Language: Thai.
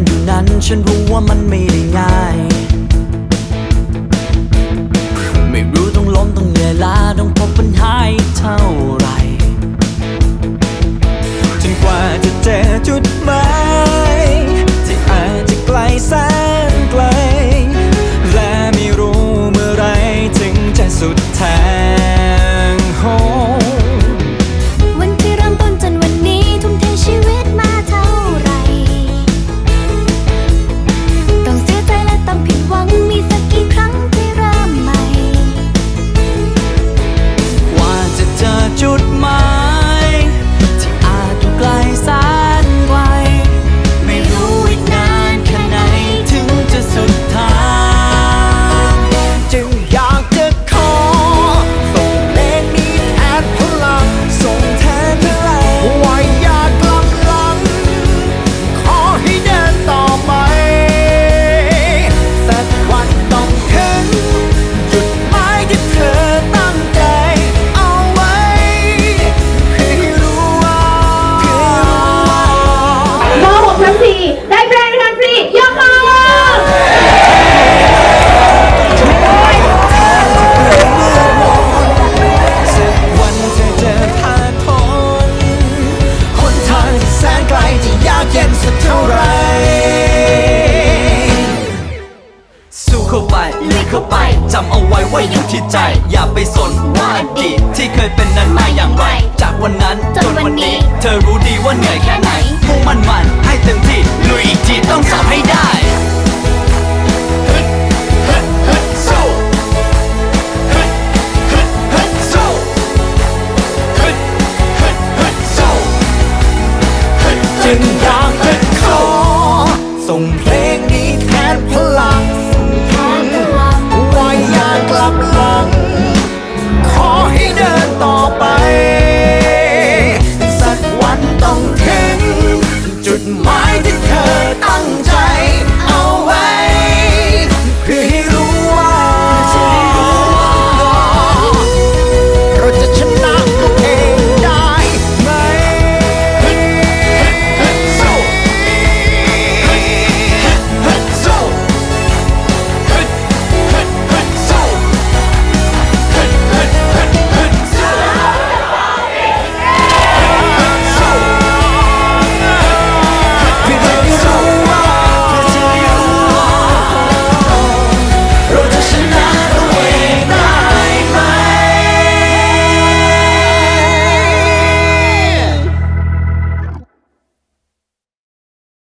นั้น ฉันรู้ว่ามันไม่ได้ง่าย ไม่รู้ต้องล้มต้องเหนื่อยล้าต้องพบปัญหาเท่าไรจนกว่าจะเจอจุดหมายที่อาจจะไกลแสนไกล และไม่รู้เมื่อไรถึงจะสุดทาง อยู่ที่ใจ อย่าไปสนว่าอดีตที่เคยเป็นนั้นมาอย่างไร จากวันนั้นจนวันนี้ เธอรู้ดีว่าเหนื่อยแค่ไหนมุ่งมั่นมันให้เต็มที่ลุยอีกทีต้องสอบให้ได้ฮึดฮึดฮึดสู้ฮึดฮึดฮึดสู้ฮึดฮึดฮึดสู้ฮึดจึงอยากจะขอส่งเพล